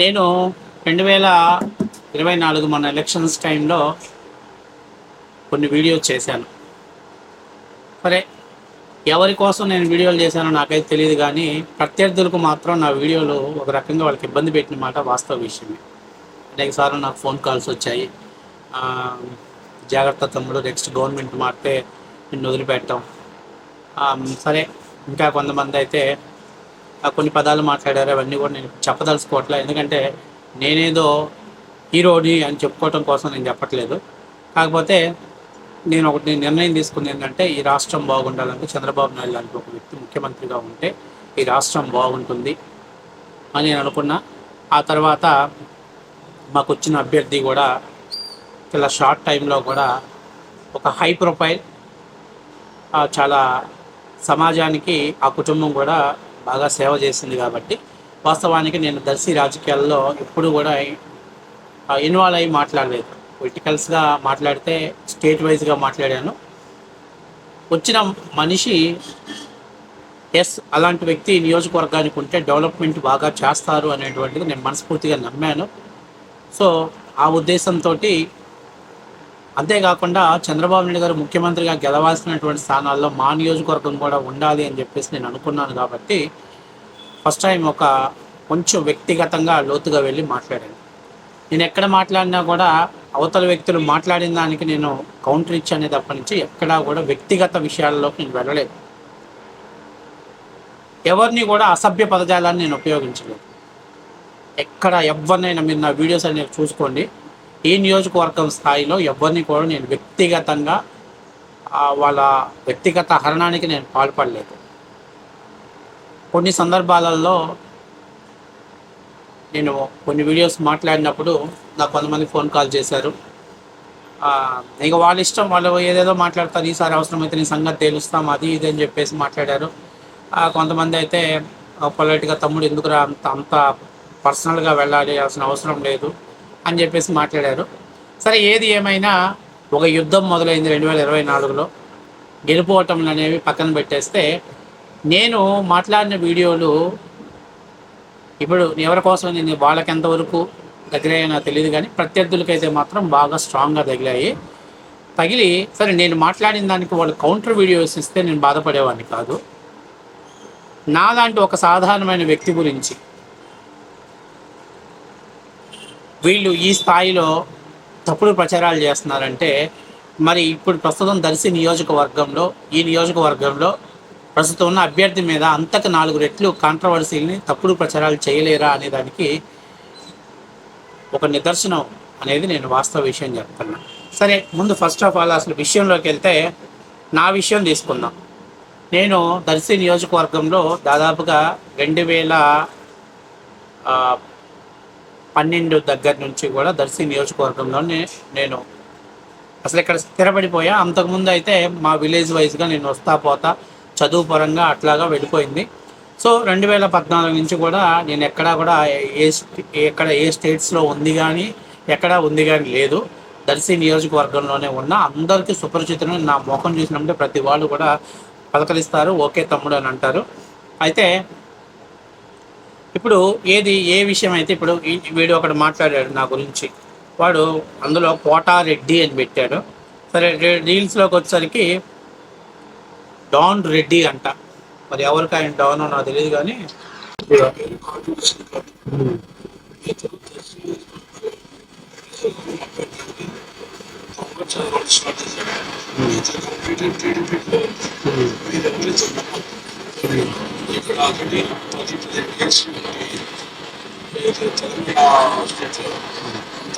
నేను రెండు వేల ఇరవై నాలుగు మన ఎలక్షన్స్ టైంలో కొన్ని వీడియోస్ చేశాను. సరే ఎవరి కోసం నేను వీడియోలు చేశానో నాకైతే తెలియదు కానీ ప్రత్యర్థులకు మాత్రం నా వీడియోలు ఒక రకంగా వాళ్ళకి ఇబ్బంది పెట్టిన మాట వాస్తవ విషయమే. అనేక సార్లు నాకు ఫోన్ కాల్స్ వచ్చాయి. జాగ్రత్త తమ్ముడు నెక్స్ట్ గవర్నమెంట్ మారితే నిన్ను వదిలిపెట్టాం. సరే ఇంకా కొంతమంది అయితే కొన్ని పదాలు మాట్లాడారు అవన్నీ కూడా నేను చెప్పదలుచుకోవట్లే. ఎందుకంటే నేనేదో హీరోని అని చెప్పుకోవటం కోసం నేను చెప్పట్లేదు. కాకపోతే నేను ఒకటి నిర్ణయం తీసుకుంది ఏంటంటే ఈ రాష్ట్రం బాగుండాలంటే చంద్రబాబు నాయుడు లాంటి ఒక వ్యక్తి ముఖ్యమంత్రిగా ఉంటే ఈ రాష్ట్రం బాగుంటుంది అని నేను అనుకున్నా. ఆ తర్వాత మాకు వచ్చిన అభ్యర్థి కూడా ఇలా షార్ట్ టైంలో కూడా ఒక హై ప్రొఫైల్ చాలా సమాజానికి ఆ కుటుంబం కూడా బాగా సేవ చేసింది కాబట్టి వాస్తవానికి నేను దర్శి రాజకీయాల్లో ఎప్పుడు కూడా ఇన్వాల్వ్ అయ్యి మాట్లాడలేదు. పొలిటికల్స్గా మాట్లాడితే స్టేట్ వైజ్గా మాట్లాడాను. వచ్చిన మనిషి ఎస్ అలాంటి వ్యక్తి నియోజకవర్గానికి ఉంటే డెవలప్మెంట్ బాగా చేస్తారు అనేటువంటిది నేను మనస్ఫూర్తిగా నమ్మాను. సో ఆ ఉద్దేశంతో అంతేకాకుండా చంద్రబాబు నాయుడు గారు ముఖ్యమంత్రిగా గెలవాల్సినటువంటి స్థానాల్లో మా నియోజకవర్గం కూడా ఉండాలి అని చెప్పేసి నేను అనుకున్నాను కాబట్టి ఫస్ట్ టైం ఒక కొంచెం వ్యక్తిగతంగా లోతుగా వెళ్ళి మాట్లాడాను. నేను ఎక్కడ మాట్లాడినా కూడా అవతల వ్యక్తులు మాట్లాడిన దానికి నేను కౌంటర్ ఇచ్చానే తప్ప నుంచి ఎక్కడా కూడా వ్యక్తిగత విషయాల్లోకి నేను వెళ్ళలేదు. ఎవరిని కూడా అసభ్య పదజాలాన్ని నేను ఉపయోగించలేదు. ఎక్కడ ఎవరినైనా మీరు నా వీడియోస్ అనేవి చూసుకోండి. ఈ నియోజకవర్గం స్థాయిలో ఎవరిని కూడా నేను వ్యక్తిగతంగా వాళ్ళ వ్యక్తిగత హరణానికి నేను పాల్పడలేదు. కొన్ని సందర్భాలలో నేను కొన్ని వీడియోస్ మాట్లాడినప్పుడు నాకు కొంతమంది ఫోన్ కాల్ చేశారు. ఇక వాళ్ళ ఇష్టం వాళ్ళు ఏదేదో మాట్లాడతారు ఈసారి అవసరమైతే నీ సంగతి తేలుస్తాం అది ఇది అని చెప్పేసి మాట్లాడారు. కొంతమంది అయితే పొలైట్గా తమ్ముడు ఎందుకురా అంత అంత పర్సనల్గా వెళ్ళాలి అవసరం లేదు. అని చెప్పేసి మాట్లాడారు. సరే ఏది ఏమైనా ఒక యుద్ధం మొదలైంది రెండు వేల ఇరవై నాలుగులో. గెలుపోవటంలు అనేవి పక్కన పెట్టేస్తే నేను మాట్లాడిన వీడియోలు ఇప్పుడు ఎవరి కోసం నేను వాళ్ళకి ఎంతవరకు తగిలాయో నాకు తెలియదు కానీ ప్రత్యర్థులకైతే మాత్రం బాగా స్ట్రాంగ్గా తగిలాయి. తగిలి సరే నేను మాట్లాడిన దానికి వాళ్ళు కౌంటర్ వీడియోస్ ఇస్తే నేను బాధపడేవాడిని కాదు. నాలాంటి ఒక సాధారణమైన వ్యక్తి గురించి వీళ్ళు ఈ స్థాయిలో తప్పుడు ప్రచారాలు చేస్తున్నారంటే మరి ఇప్పుడు ప్రస్తుతం దర్శి నియోజకవర్గంలో ఈ నియోజకవర్గంలో ప్రస్తుతం ఉన్న అభ్యర్థి మీద అంతకు నాలుగు రెట్లు కాంట్రవర్సీలని తప్పుడు ప్రచారాలు చేయలేరా అనే దానికి ఒక నిదర్శనం అనేది నేను వాస్తవ విషయం చెప్తున్నా. సరే ముందు ఫస్ట్ ఆఫ్ ఆల్ అసలు విషయంలోకి వెళ్తే నా విషయం తీసుకుందాం. నేను దర్శి నియోజకవర్గంలో దాదాపుగా రెండు వేల పన్నెండు దగ్గర నుంచి కూడా దర్శి నియోజకవర్గంలోనే నేను అసలు ఇక్కడ స్థిరపడిపోయా. అంతకుముందు అయితే మా విలేజ్ వైజ్గా నేను వస్తా పోతా చదువు పరంగా అట్లాగా వెళ్ళిపోయింది. సో రెండు వేల పద్నాలుగు నుంచి కూడా నేను ఎక్కడా కూడా ఏ ఎక్కడ ఏ స్టేట్స్లో ఉంది కానీ ఎక్కడా ఉంది కానీ లేదు. దర్శి నియోజకవర్గంలోనే ఉన్న అందరికీ సుపరిచితమైన నా ముఖం చూసినప్పుడు ప్రతి వాళ్ళు కూడా పలకరిస్తారు. ఓకే తమ్ముడు అని అంటారు. అయితే ఇప్పుడు ఏది ఏ విషయం అయితే ఇప్పుడు వీడు ఒకడు మాట్లాడాడు నా గురించి వాడు అందులో కోటారెడ్డి అని పెట్టాడు. సరే రీల్స్లోకి వచ్చేసరికి డాన్ రెడ్డి అంట. మరి ఎవరికి ఆయన డాన్ నాకు తెలియదు కానీ ఇక్కడ ఆల్రెడీ పది పదిహేను ఇయర్స్ నుండి తెలంగాణ స్టేట్లో అంత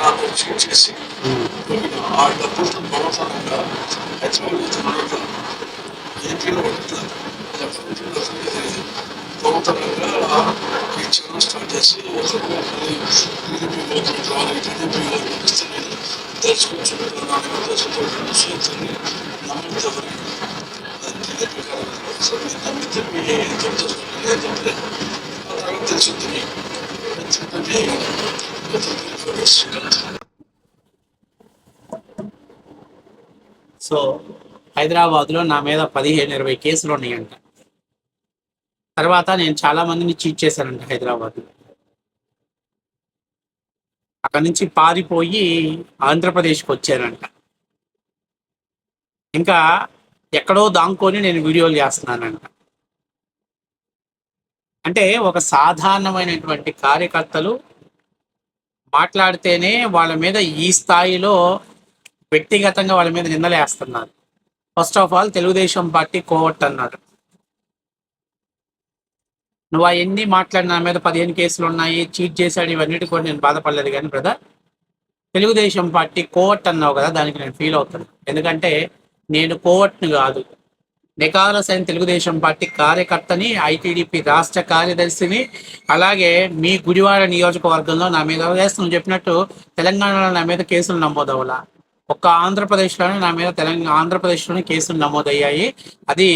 అందరినీ చేసి ఆ డబ్బులతో దొంగతనంగా హైదరాబాద్ ఏపీలో ఉంటుంది ఈ ఛానల్ స్టార్ట్ చేసి టీడీపీ రావాలి టీడీపీ అది టీడీపీ సో మీ చెప్తే తర్వాత తెలిసింది సో హైదరాబాద్లో నా మీద పదిహేను ఇరవై కేసులు ఉన్నాయంట. తర్వాత నేను చాలా మందిని చీట్ చేశానంట హైదరాబాద్లో. అక్కడి నుంచి పారిపోయి ఆంధ్రప్రదేశ్కి వచ్చానంట ఇంకా ఎక్కడో దాంకొని నేను వీడియోలు చేస్తున్నానంట. అంటే ఒక సాధారణమైనటువంటి కార్యకర్తలు మాట్లాడితేనే వాళ్ళ మీద ఈ స్థాయిలో వ్యక్తిగతంగా వాళ్ళ మీద నిందలేస్తున్నారు. First of all Telugu Desam party కోవట్ అన్నాడు. నువ్వు అవన్నీ మాట్లాడిన నా మీద పదిహేను కేసులు ఉన్నాయి చీట్ చేశాడు ఇవన్నిటి కూడా నేను బాధపడలేదు కానీ బ్రదర్ తెలుగుదేశం పార్టీ కోవట్ అన్నావు కదా దానికి నేను ఫీల్ అవుతాను ఎందుకంటే నేను కోవట్ని కాదు. నికారస్ అయిన తెలుగుదేశం పార్టీ కార్యకర్తని ఐటీడీపీ రాష్ట్ర కార్యదర్శిని అలాగే మీ గుడివాడ నియోజకవర్గంలో నా మీద వేస్తున్నాను చెప్పినట్టు తెలంగాణలో నా మీద కేసులు నమోదవలా ఒక్క ఆంధ్రప్రదేశ్లోనే నా మీద తెలంగాణ ఆంధ్రప్రదేశ్లోనే కేసులు నమోదయ్యాయి. అది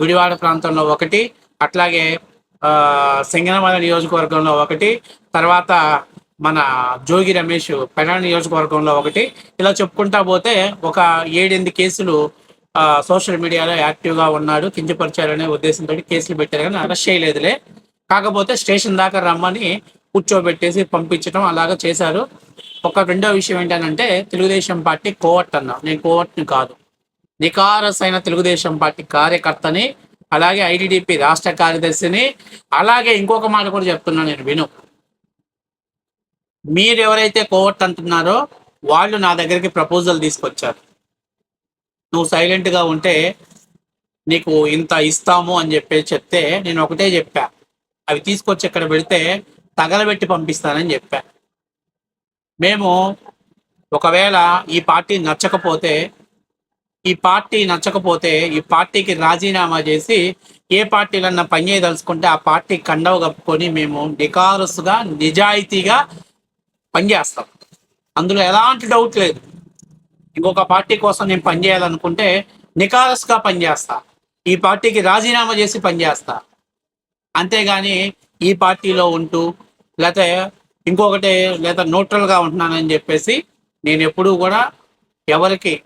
గుడివాడ ప్రాంతంలో ఒకటి అట్లాగే సింగనమల నియోజకవర్గంలో ఒకటి తర్వాత మన జోగి రమేష్ పెనా నియోజకవర్గంలో ఒకటి. ఇలా చెప్పుకుంటా పోతే ఒక ఏడెనిమిది కేసులు సోషల్ మీడియాలో యాక్టివ్గా ఉన్నాడు కించపరిచారనే ఉద్దేశంతో కేసులు పెట్టారు కానీ అరెస్ట్ చేయలేదులే. కాకపోతే స్టేషన్ దాకా రమ్మని కూర్చోబెట్టేసి పంపించడం అలాగా చేశారు. ఒక రెండో విషయం ఏంటంటే తెలుగుదేశం పార్టీ కోవట్ అన్నా నేను కోవట్ని కాదు. నికారసైన తెలుగుదేశం పార్టీ కార్యకర్తని అలాగే ఐటీడీపీ రాష్ట్ర కార్యదర్శిని అలాగే ఇంకొక మాట కూడా చెప్తున్నాను నేను విను. మీరు ఎవరైతే కోవట్ అంటున్నారో వాళ్ళు నా దగ్గరికి ప్రపోజల్ తీసుకొచ్చారు. నువ్వు సైలెంట్గా ఉంటే నీకు ఇంత ఇస్తాము అని చెప్పి చెప్తే నేను ఒకటే చెప్పా. అవి తీసుకొచ్చి ఇక్కడ పెడితే తగలబెట్టి పంపిస్తానని చెప్పా. మేము ఒకవేళ ఈ పార్టీ నచ్చకపోతే ఈ పార్టీ నచ్చకపోతే ఈ పార్టీకి రాజీనామా చేసి ఏ పార్టీలన్నా పనిచేయదలుచుకుంటే ఆ పార్టీ కండవ కప్పుకొని మేము నికారసుగా నిజాయితీగా పనిచేస్తాం. అందులో ఎలాంటి డౌట్ లేదు. ఇంకొక పార్టీ కోసం నేను పనిచేయాలనుకుంటే నికారస్గా పనిచేస్తా. ఈ పార్టీకి రాజీనామా చేసి పనిచేస్తా. అంతేగాని ఈ పార్టీలో ఉంటూ లేకపోతే ఇంకొకటి లేదా న్యూట్రల్గా ఉంటున్నానని చెప్పేసి నేను ఎప్పుడూ కూడా ఎవరికి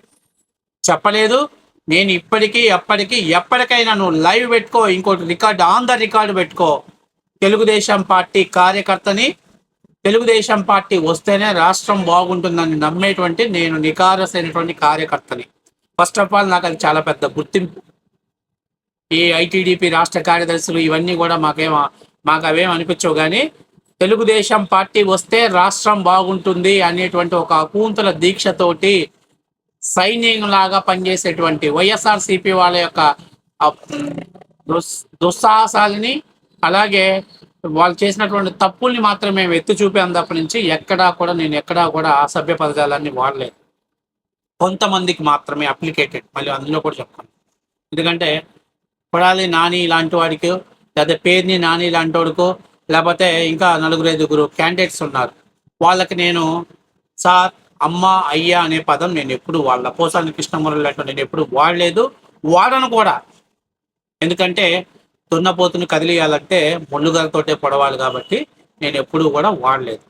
చెప్పలేదు. నేను ఇప్పటికీ ఎప్పటికీ ఎప్పటికైనా నువ్వు లైవ్ పెట్టుకో ఇంకోటి రికార్డ్ ఆన్ ద రికార్డు పెట్టుకో. తెలుగుదేశం పార్టీ కార్యకర్తని తెలుగుదేశం పార్టీ వస్తేనే రాష్ట్రం బాగుంటుందని నమ్మేటువంటి నేను నికారసైనటువంటి కార్యకర్తని. ఫస్ట్ ఆఫ్ ఆల్ నాకు అది చాలా పెద్ద గుర్తింపు. ఈ ఐటీడీపీ రాష్ట్ర కార్యదర్శులు ఇవన్నీ కూడా మాకేం మాకు అవేం అనిపించవు కానీ తెలుగుదేశం పార్టీ వస్తే రాష్ట్రం బాగుంటుంది అనేటువంటి ఒక అకూంతల దీక్షతోటి సైన్యం లాగా పనిచేసేటువంటి వైఎస్ఆర్ సిపి వాళ్ళ యొక్క దుస్ దుస్సాహసాలని అలాగే వాళ్ళు చేసినటువంటి తప్పుల్ని మాత్రమే మేము ఎత్తి చూపే తప్ప నుంచి ఎక్కడా కూడా నేను ఎక్కడా కూడా అసభ్య పదజాలాన్ని వాడలేదు. కొంతమందికి మాత్రమే అప్లికేటెడ్. మళ్ళీ అందులో కూడా చెప్పాను ఎందుకంటే కొడాలి నాని ఇలాంటి వాడికి లేదా పేరుని నాని ఇలాంటి వాడికో లేకపోతే ఇంకా నలుగురు ఐదుగురు క్యాండిడేట్స్ ఉన్నారు. వాళ్ళకి నేను సార్ అమ్మ అయ్యా అనే పదం నేను ఎప్పుడు వాళ్ళ పోసాని కృష్ణమురళి నేను ఎప్పుడు వాడలేదు. వాడను కూడా. ఎందుకంటే దున్నపోతుని కదిలియాలంటే ముళ్ళుగారితోటే పొడవాలి కాబట్టి నేను ఎప్పుడూ కూడా వాడలేదు.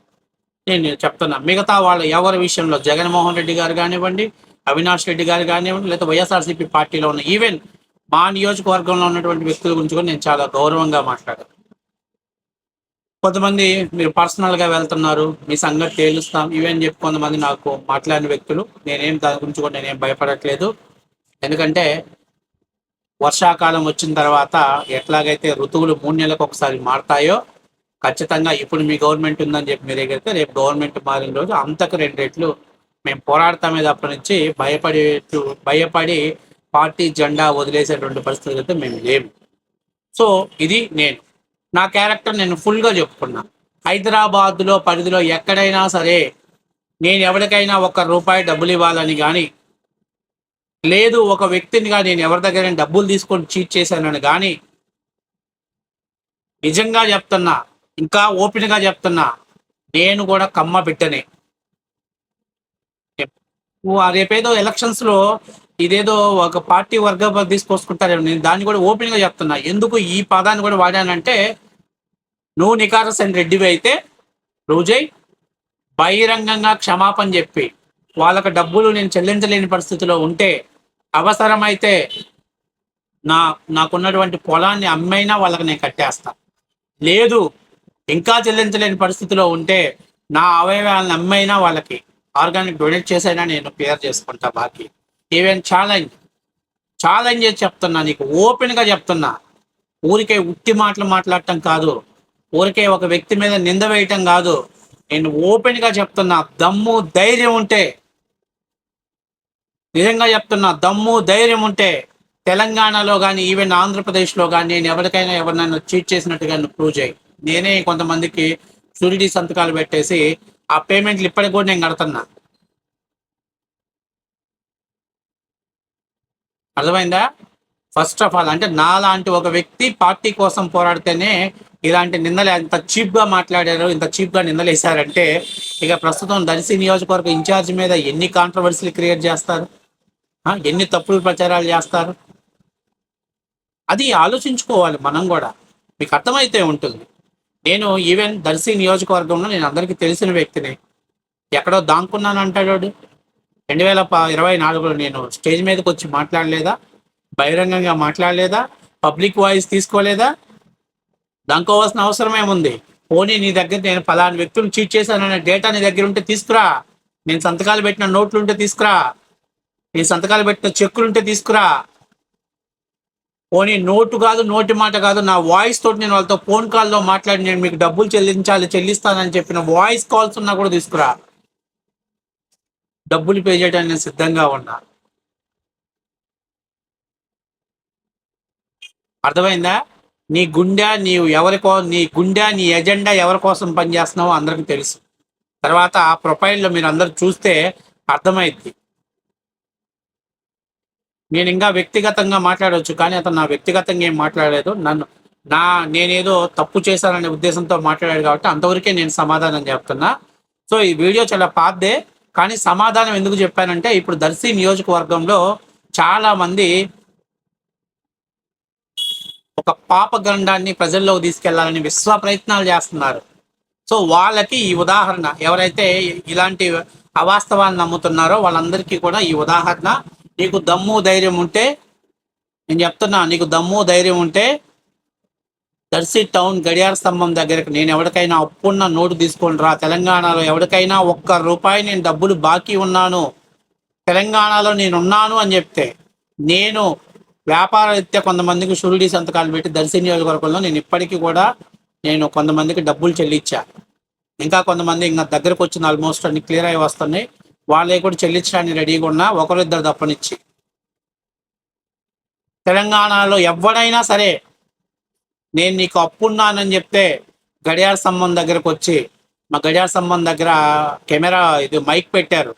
నేను చెప్తున్నా మిగతా వాళ్ళ ఎవరి విషయంలో? జగన్మోహన్ రెడ్డి గారు కానివ్వండి అవినాష్ రెడ్డి గారు కానివ్వండి లేదా వైఎస్ఆర్సీపీ పార్టీలో ఉన్న ఈవెన్ మా నియోజకవర్గంలో ఉన్నటువంటి వ్యక్తుల గురించి కూడా నేను చాలా గౌరవంగా మాట్లాడాను. కొంతమంది మీరు పర్సనల్గా వెళ్తున్నారు మీ సంగతి తేలుస్తాం ఇవని చెప్పి కొంతమంది నాకు మాట్లాడిన వ్యక్తులు నేనేం దాని గురించి కూడా నేనేం భయపడట్లేదు. ఎందుకంటే వర్షాకాలం వచ్చిన తర్వాత ఎట్లాగైతే ఋతువులు మూడు నెలలకు ఒకసారి మారుతాయో ఖచ్చితంగా ఇప్పుడు మీ గవర్నమెంట్ ఉందని చెప్పి మీరు ఎగిరితే రేపు గవర్నమెంట్ మారిన రోజు అంతకు రెండు రెట్లు మేము పోరాడతామే తప్ప నుంచి భయపడి భయపడి పార్టీ జెండా వదిలేసేటువంటి పరిస్థితులు అయితే మేము లేము సో ఇది నేను. నా క్యారెక్టర్ నేను ఫుల్గా చెప్పుకున్నా. హైదరాబాద్లో పరిధిలో ఎక్కడైనా సరే నేను ఎవరికైనా ఒక్క రూపాయి డబ్బులు ఇవ్వాలని కానీ లేదు ఒక వ్యక్తినిగా నేను ఎవరి దగ్గర డబ్బులు తీసుకొని చీట్ చేశానని కానీ నిజంగా చెప్తున్నా ఇంకా ఓపెన్గా చెప్తున్నా నేను కూడా కమ్మ బిడ్డనే నువ్వు ఆ రేపేదో ఎలక్షన్స్లో ఇదేదో ఒక పార్టీ వర్గ తీసుకొసుకుంటారేమో నేను దాన్ని కూడా ఓపెన్గా చెప్తున్నా. ఎందుకు ఈ పదాన్ని కూడా వాడానంటే నువ్వు నికారసన్ రెడ్డివి అయితే రోజై బహిరంగంగా క్షమాపణ చెప్పి వాళ్ళకి డబ్బులు నేను చెల్లించలేని పరిస్థితిలో ఉంటే అవసరమైతే నా నాకున్నటువంటి పొలాన్ని అమ్మైనా వాళ్ళకి నేను కట్టేస్తా. లేదు ఇంకా చెల్లించలేని పరిస్థితిలో ఉంటే నా అవయవాలను అమ్మైనా వాళ్ళకి ఆర్గానిక్ డొనేట్ చేసైనా నేను క్లియర్ చేసుకుంటా బాకీ. Even challenge? ఛాలెంజ్ చేసి చెప్తున్నా నీకు ఓపెన్గా చెప్తున్నా. ఊరికే ఉట్టి మాటలు మాట్లాడటం కాదు. ఊరికే ఒక వ్యక్తి మీద నింద వేయటం కాదు. నేను ఓపెన్గా చెప్తున్నా దమ్ము ధైర్యం ఉంటే నిజంగా చెప్తున్నా దమ్ము ధైర్యం ఉంటే తెలంగాణలో కానీ ఈవెన్ ఆంధ్రప్రదేశ్లో కానీ నేను ఎవరికైనా ఎవరినైనా చీట్ చేసినట్టుగా ప్రూవ్ చేయి. నేనే కొంతమందికి షూరిటీ సంతకాలు పెట్టేసి ఆ పేమెంట్లు ఇప్పటికి కూడా నేను కడుతున్నా. అర్థమైందా? ఫస్ట్ ఆఫ్ ఆల్ అంటే నాలాంటి ఒక వ్యక్తి పార్టీ కోసం పోరాడితేనే ఇలాంటి నిందలు ఎంత చీప్గా మాట్లాడారు ఇంత చీప్గా నిందలేశారంటే ఇక ప్రస్తుతం దర్శి నియోజకవర్గ ఇన్ఛార్జ్ మీద ఎన్ని కాంట్రవర్సీలు క్రియేట్ చేస్తారు? ఎన్ని తప్పులు ప్రచారాలు చేస్తారు? అది ఆలోచించుకోవాలి మనం కూడా. మీకు అర్థమైతే ఉంటుంది. నేను ఈవెన్ దర్శి నియోజకవర్గంలో నేను అందరికీ తెలిసిన వ్యక్తిని. ఎక్కడో దాంకున్నాను అంటాడు రెండు వేల ఇరవై నాలుగులో నేను స్టేజ్ మీదకి వచ్చి మాట్లాడలేదా? బహిరంగంగా మాట్లాడలేదా? Public voice తీసుకోలేదా? దానికోవాల్సిన అవసరం ఏముంది పోనీ నీ దగ్గర నేను ఫలాని వ్యక్తులు చీట్ చేశాననే డేటా నీ దగ్గర ఉంటే తీసుకురా. నేను సంతకాలు పెట్టిన నోట్లు ఉంటే తీసుకురా. నీ సంతకాలు పెట్టిన చెక్కులు ఉంటే తీసుకురా. పోనీ నోటు కాదు నోటి మాట కాదు నా వాయిస్ తోటి నేను వాళ్ళతో ఫోన్ కాల్లో మాట్లాడి నేను మీకు డబ్బులు చెల్లించాలి చెల్లిస్తానని చెప్పిన వాయిస్ కాల్స్ ఉన్నా కూడా తీసుకురా. డబ్బులు పే చేయడానికి నేను సిద్ధంగా ఉన్నా. అర్థమైందా? నీ గుండె నీవు ఎవరికో నీ గుండె నీ ఎజెండా ఎవరి కోసం పనిచేస్తున్నావో అందరికీ తెలుసు. తర్వాత ఆ ప్రొఫైల్లో మీరు అందరు చూస్తే అర్థమైద్ది. నేను ఇంకా వ్యక్తిగతంగా మాట్లాడవచ్చు కానీ అతను నా వ్యక్తిగతంగా ఏం మాట్లాడలేదు. నన్ను నా నేనేదో తప్పు చేశాననే ఉద్దేశంతో మాట్లాడాడు కాబట్టి అంతవరకే నేను సమాధానం చెప్తున్నా. సో ఈ వీడియో చాలా పాతదే కానీ సమాధానం ఎందుకు చెప్పానంటే ఇప్పుడు దర్శి నియోజకవర్గంలో చాలా మంది ఒక పాపగండాన్ని ప్రజల్లోకి తీసుకెళ్ళాలని విశ్వ ప్రయత్నాలు చేస్తున్నారు. సో వాళ్ళకి ఈ ఉదాహరణ ఎవరైతే ఇలాంటి అవాస్తవాన్ని నమ్ముతున్నారో వాళ్ళందరికీ కూడా ఈ ఉదాహరణ నీకు దమ్ము ధైర్యం ఉంటే నేను చెప్తున్నా నీకు దమ్ము ధైర్యం ఉంటే దర్శి టౌన్ గడియార స్తంభం దగ్గరకు. నేను ఎవరికైనా అప్పున్న నోటు తీసుకొని రా. తెలంగాణలో ఎవరికైనా ఒక్క రూపాయి నేను డబ్బులు బాకీ ఉన్నాను. తెలంగాణలో నేను ఉన్నాను అని చెప్తే నేను వ్యాపారరీత్యా కొంతమందికి షురిటీ సంతకాలు పెట్టి దర్శి నియోజకవర్గంలో నేను ఇప్పటికీ కూడా నేను కొంతమందికి డబ్బులు చెల్లించా. ఇంకా కొంతమంది ఇంకా దగ్గరకు వచ్చిన ఆల్మోస్ట్ అన్ని క్లియర్ అయి వస్తున్నాయి. వాళ్ళే కూడా చెల్లించడానికి రెడీగా ఉన్నా ఒకరిద్దరు తప్పనిచ్చి. తెలంగాణలో ఎవడైనా సరే నేను నీకు అప్పున్నానని చెప్తే గడియార స్తంభం దగ్గరకు వచ్చి మా గడియార స్తంభం దగ్గర కెమెరా ఇది మైక్ పెట్టారు.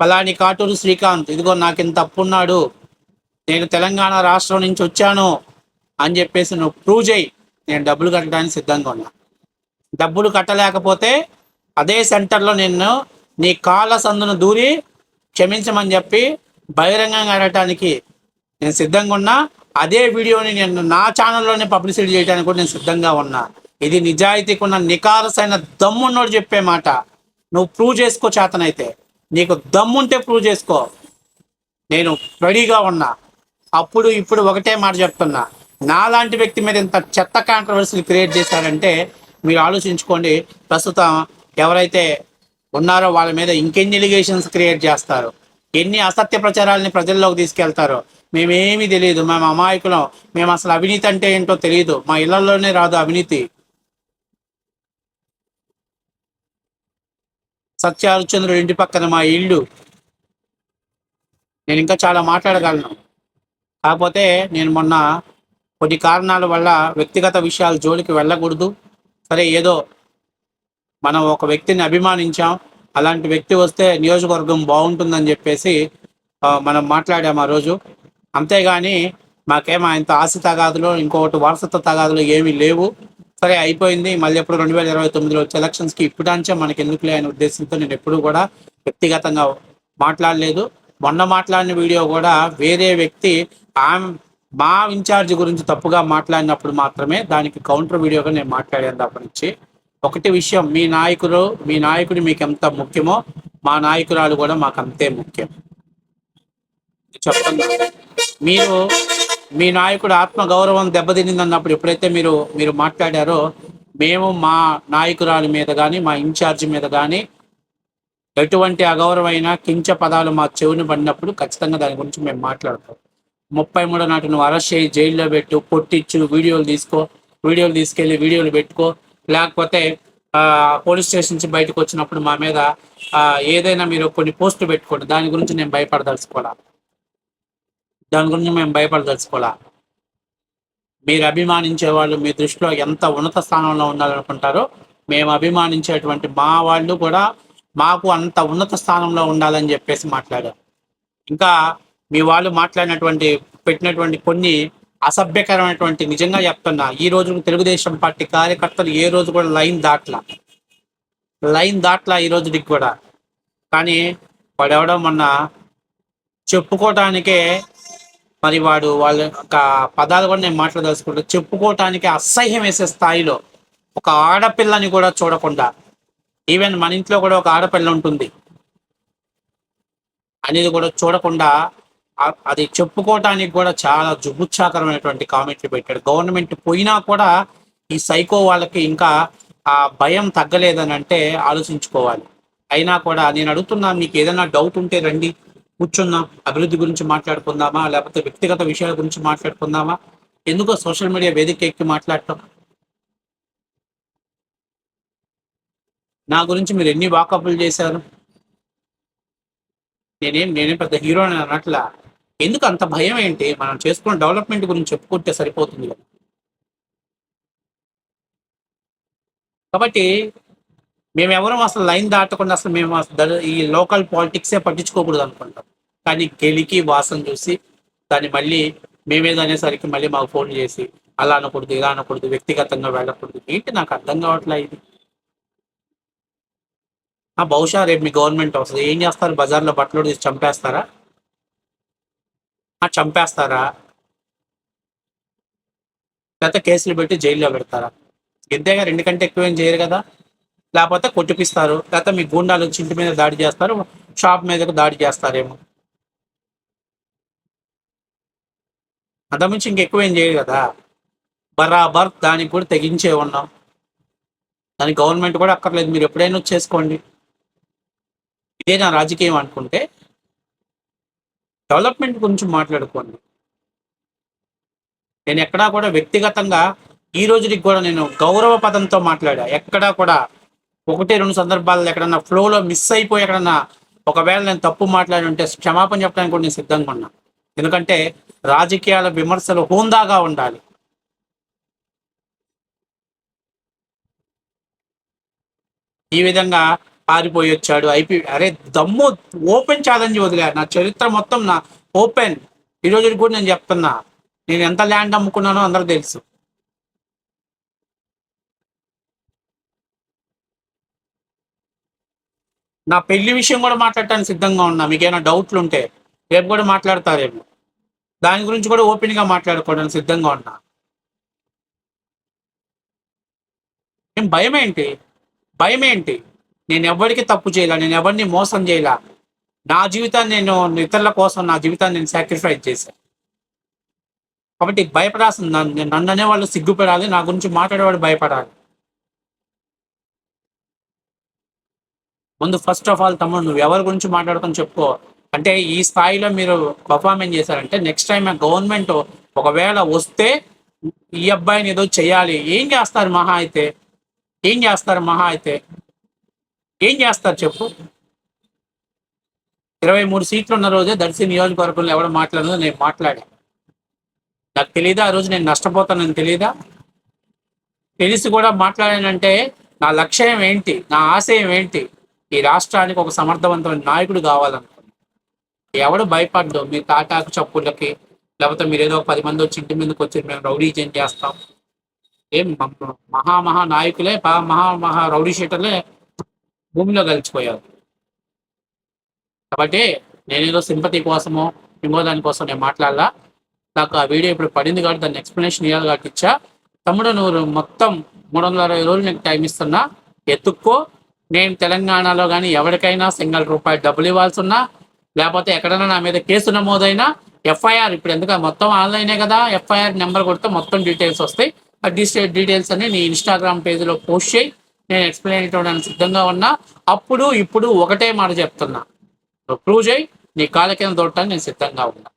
పలాని కాటూరు శ్రీకాంత్ ఇదిగో నాకు ఇంత అప్పున్నాడు నేను తెలంగాణ రాష్ట్రం నుంచి వచ్చాను అని చెప్పేసి నువ్వు ప్రూవ్ చేయి నేను డబ్బులు కట్టడానికి సిద్ధంగా ఉన్నా. డబ్బులు కట్టలేకపోతే అదే సెంటర్లో నిన్ను నీ కాళ్ళ సందును దూరి క్షమించమని చెప్పి బహిరంగంగా అడగటానికి నేను సిద్ధంగా ఉన్నా. అదే వీడియోని నేను నా ఛానల్లోనే పబ్లిసిటీ చేయడానికి కూడా నేను సిద్ధంగా ఉన్నా. ఇది నిజాయితీకి ఉన్న నికారసైన దమ్మున్నోడు చెప్పే మాట. నువ్వు ప్రూవ్ చేసుకో చేతనైతే. నీకు దమ్ముంటే ప్రూవ్ చేసుకో. నేను రెడీగా ఉన్నా. అప్పుడు ఇప్పుడు ఒకటే మాట చెప్తున్నా. నాలాంటి వ్యక్తి మీద ఇంత చెత్త కాంట్రవర్సీలు క్రియేట్ చేశారంటే మీరు ఆలోచించుకోండి. ప్రస్తుతం ఎవరైతే ఉన్నారో వాళ్ళ మీద ఇంకెన్ని ఎలిగేషన్స్ క్రియేట్ చేస్తారు? ఎన్ని అసత్య ప్రచారాలని ప్రజల్లోకి తీసుకెళ్తారో? మేమేమి తెలియదు. మేము అమాయకులం. మేము అసలు అవినీతి అంటే ఏంటో తెలియదు. మా ఇళ్ళలోనే రాదు అవినీతి. సత్య హరిశ్చంద్రుడి ఇంటి పక్కన మా ఇల్లు. నేను ఇంకా చాలా మాట్లాడగలను. కాకపోతే నేను మొన్న కొన్ని కారణాల వల్ల వ్యక్తిగత విషయాలు జోలికి వెళ్ళకూడదు. సరే ఏదో మనం ఒక వ్యక్తిని అభిమానించాం అలాంటి వ్యక్తి వస్తే నియోజకవర్గం బాగుంటుందని చెప్పేసి మనం మాట్లాడాము ఆ రోజు. అంతేగాని మాకేం ఆయనతో ఆస్తి తగాదులు ఇంకొకటి వారసత్వ తగాదులు ఏమీ లేవు. సరే అయిపోయింది. మళ్ళీ ఎప్పుడు రెండు వేల ఇరవై తొమ్మిదిలో వచ్చే ఎలక్షన్స్కి ఇప్పుడాంచే మనకి ఎందుకులే అనే ఉద్దేశంతో నేను ఎప్పుడు కూడా వ్యక్తిగతంగా మాట్లాడలేదు. మొన్న మాట్లాడిన వీడియో కూడా వేరే వ్యక్తి ఆమె మా ఇన్ఛార్జ్ గురించి తప్పుగా మాట్లాడినప్పుడు మాత్రమే దానికి కౌంటర్ వీడియోగా నేను మాట్లాడాను తప్ప నుంచి ఒకటి విషయం మీ నాయకులు మీ నాయకుడు మీకు ఎంత ముఖ్యమో మా నాయకురాలు కూడా మాకు అంతే ముఖ్యం. చెప్తున్నా మీరు మీ నాయకుడు ఆత్మ గౌరవం దెబ్బతినింది అన్నప్పుడు ఎప్పుడైతే మీరు మీరు మాట్లాడారో మేము మా నాయకురాలి మీద కానీ మా ఇన్ఛార్జి మీద కానీ ఎటువంటి అగౌరవమైన కించ పదాలు మా చెవిని పడినప్పుడు ఖచ్చితంగా దాని గురించి మేము మాట్లాడతాం. ముప్పై మూడో నాటి నువ్వు అరెస్ట్ చేయి జైల్లో పెట్టు కొట్టించు వీడియోలు తీసుకో వీడియోలు తీసుకెళ్ళి వీడియోలు పెట్టుకో లేకపోతే పోలీస్ స్టేషన్ నుంచి బయటకు వచ్చినప్పుడు మా మీద ఏదైనా మీరు కొన్ని పోస్టులు పెట్టుకోండి దాని గురించి నేను భయపడదలుచుకోవాలా దాని గురించి మేము భయపడదలుచుకోవాలా మీరు అభిమానించే వాళ్ళు మీ దృష్టిలో ఎంత ఉన్నత స్థానంలో ఉండాలనుకుంటారో మేము అభిమానించేటువంటి మా వాళ్ళు కూడా మాకు అంత ఉన్నత స్థానంలో ఉండాలని చెప్పేసి మాట్లాడారు. ఇంకా మీ వాళ్ళు మాట్లాడినటువంటి పెట్టినటువంటి కొన్ని అసభ్యకరమైనటువంటి నిజంగా చెప్తున్నా ఈ రోజు తెలుగుదేశం పార్టీ కార్యకర్తలు ఏ రోజు కూడా లైన్ దాట్లా. లైన్ దాట్లా ఈ రోజుకి కూడా. కానీ వాడు ఎవడో మొన్న చెప్పుకోవటానికే మరి వాడు వాళ్ళ యొక్క పదాలు కూడా నేను మాట్లాడదలుచుకుంటా. చెప్పుకోవటానికి అసహ్యం వేసే స్థాయిలో ఒక ఆడపిల్లని కూడా చూడకుండా ఈవెన్ మన ఇంట్లో కూడా ఒక ఆడపిల్ల ఉంటుంది. అనేది కూడా చూడకుండా అది చెప్పుకోవటానికి కూడా చాలా జుబుచ్చాకరమైనటువంటి కామెంట్లు పెట్టాడు. గవర్నమెంట్ పోయినా కూడా ఈ సైకో వాళ్ళకి ఇంకా ఆ భయం తగ్గలేదని అంటే ఆలోచించుకోవాలి. అయినా కూడా నేను అడుగుతున్నా మీకు ఏదైనా డౌట్ ఉంటే రండి కూర్చుందాం అభివృద్ధి గురించి మాట్లాడుకుందామా లేకపోతే వ్యక్తిగత విషయాల గురించి మాట్లాడుకుందామా? ఎందుకో సోషల్ మీడియా వేదిక ఎక్కి మాట్లాడటం? నా గురించి మీరు ఎన్ని వాకప్లు చేశారు? నేనేం నేనేం పెద్ద హీరోని అన్నట్లా. ఎందుకు అంత భయం ఏంటి? మనం చేసుకున్న డెవలప్మెంట్ గురించి చెప్పుకుంటే సరిపోతుంది కదా. కాబట్టి మేమెవరం అసలు లైన్ దాటకుండా అసలు మేము అసలు ఈ లోకల్ పాలిటిక్సే పట్టించుకోకూడదు అనుకుంటాం. కానీ గెలికి వాసన చూసి దాన్ని మళ్ళీ మేమేదనేసరికి మళ్ళీ మాకు ఫోన్ చేసి అలా అనకూడదు ఇలా అనకూడదు వ్యక్తిగతంగా వెళ్ళకూడదు. ఏంటి నాకు అర్థం కావట్లే ఇది? ఆ బహుశా రేపు మీ గవర్నమెంట్ వస్తుంది. ఏం చేస్తారు? బజార్లో బట్టలు తీసి చంపేస్తారా? చంపేస్తారా? లేకపోతే కేసులు పెట్టి జైల్లో పెడతారా? ఇంతేగా రెండు కంటే ఎక్కువ ఏం చేయరు కదా? లేకపోతే కొట్టిపిస్తారు. లేకపోతే మీ గూండాలు వచ్చి ఇంటి మీద దాడి చేస్తారు. షాప్ మీదకు దాడి చేస్తారేమో. అంతకుమించి ఇంకెక్కువ ఏం చేయరు కదా? బరాబర్ దానికి కూడా తెగించే ఉన్నాం. దానికి గవర్నమెంట్ కూడా అక్కర్లేదు. మీరు ఎప్పుడైనా చేసుకోండి ఇదే నా రాజకీయం అనుకుంటే డెవలప్మెంట్ గురించి మాట్లాడుకోండి. నేను ఎక్కడా కూడా వ్యక్తిగతంగా ఈ రోజుకి కూడా నేను గౌరవ పదంతో మాట్లాడా. ఎక్కడా కూడా ఒకటి రెండు సందర్భాల్లో ఎక్కడన్నా ఫ్లోలో మిస్ అయిపోయి ఎక్కడన్నా ఒకవేళ నేను తప్పు మాట్లాడి ఉంటే క్షమాపణ చెప్పడానికి కూడా నేను సిద్ధంగా ఉన్నా. ఎందుకంటే రాజకీయాల విమర్శలు హోందాగా ఉండాలి. ఈ విధంగా పారిపోయి వచ్చాడు. ఐపీ అరే దమ్ము ఓపెన్ ఛాలెంజ్ వదిలే. నా చరిత్ర మొత్తం నా ఓపెన్. ఈ రోజు కూడా నేను చెప్తున్నా. నేను ఎంత ల్యాండ్ అమ్ముకున్నానో అందరూ తెలుసు. నా పెళ్ళి విషయం కూడా మాట్లాడటానికి సిద్ధంగా ఉన్నా. మీకు ఏమైనా డౌట్లు ఉంటే రేపు కూడా మాట్లాడతారేమో. దాని గురించి కూడా ఓపెన్గా మాట్లాడుకోవడానికి సిద్ధంగా ఉన్నా. ఏం భయం ఏంటి భయం ఏంటి నేను ఎవరికి తప్పు చేయలే నేను ఎవరిని మోసం చేయలే? నా జీవితాన్ని నేను ఇతరుల కోసం నా జీవితాన్ని నేను సాక్రిఫైస్ చేశాను కాబట్టి భయపడాల్సింది నన్ను నన్ను అనేవాళ్ళు సిగ్గుపడాలి నా గురించి మాట్లాడేవాడు భయపడాలి. ముందు ఫస్ట్ ఆఫ్ ఆల్ తమ్ముడు నువ్వు ఎవరి గురించి మాట్లాడుకొని చెప్పుకో. అంటే ఈ స్థాయిలో మీరు పర్ఫార్మెన్స్ చేశారంటే నెక్స్ట్ టైం గవర్నమెంట్ ఒకవేళ వస్తే ఈ అబ్బాయిని ఏదో చేయాలి. ఏం చేస్తారు మహా అయితే? ఏం చేస్తారు మహా అయితే? ఏం చేస్తారు చెప్పు? ఇరవై మూడు సీట్లు ఉన్న రోజే దర్శి నియోజకవర్గంలో ఎవడో మాట్లాడదో నేను మాట్లాడా? నాకు తెలియదా ఆ రోజు నేను నష్టపోతానని తెలియదా తెలిసి కూడా మాట్లాడానంటే నా లక్ష్యం ఏంటి? నా ఆశయం ఏంటి? ఈ రాష్ట్రానికి ఒక సమర్థవంతమైన నాయకుడు కావాలనుకున్నాను ఎవడు భయపడ్డు? మీ తాటాకు చప్పుళ్ళకి లేకపోతే మీరు ఏదో ఒక పది మంది వచ్చి ఇంటి మీదకి వచ్చి మేము రౌడీ చేంజ్ చేస్తాం. ఏం మహా మహా నాయకులే పా- మహా మహా రౌడీ షీటర్లే భూమిలో కలిసిపోయారు. కాబట్టి నేనేదో సింపతి కోసమో ఇంకో దానికోసం నేను మాట్లాడాలా. నాకు ఆ వీడియో ఇప్పుడు పడింది కాబట్టి దాన్ని ఎక్స్ప్లెనేషన్ ఇవ్వాలి కాబట్టి ఇచ్చా. తమ్ముడు నువ్వు మొత్తం మూడు వందల అరవై రోజులు నీకు టైం ఇస్తున్నా. ఎత్తుక్కో. నేను తెలంగాణలో కానీ ఎవరికైనా సింగల్ రూపాయి డబ్బులు ఇవ్వాల్సి ఉన్నా లేకపోతే ఎక్కడైనా నా మీద కేసు నమోదైనా ఎఫ్ఐఆర్ ఇప్పుడు ఎందుకంటే మొత్తం ఆన్లైనే కదా ఎఫ్ఐఆర్ నెంబర్ కొడితే మొత్తం డీటెయిల్స్ వస్తాయి. ఆ డీటెయిల్స్ అన్ని నీ ఇన్స్టాగ్రామ్ పేజ్లో పోస్ట్ చేయి. నేను ఎక్స్ప్లెయిన్ చేయడానికి సిద్ధంగా ఉన్నా. అప్పుడు ఇప్పుడు ఒకటే మాట చెప్తున్నా. ప్రూవ్ చేయి నీ కాళ్ళ కింద దొరకటానికి నేను సిద్ధంగా ఉన్నా.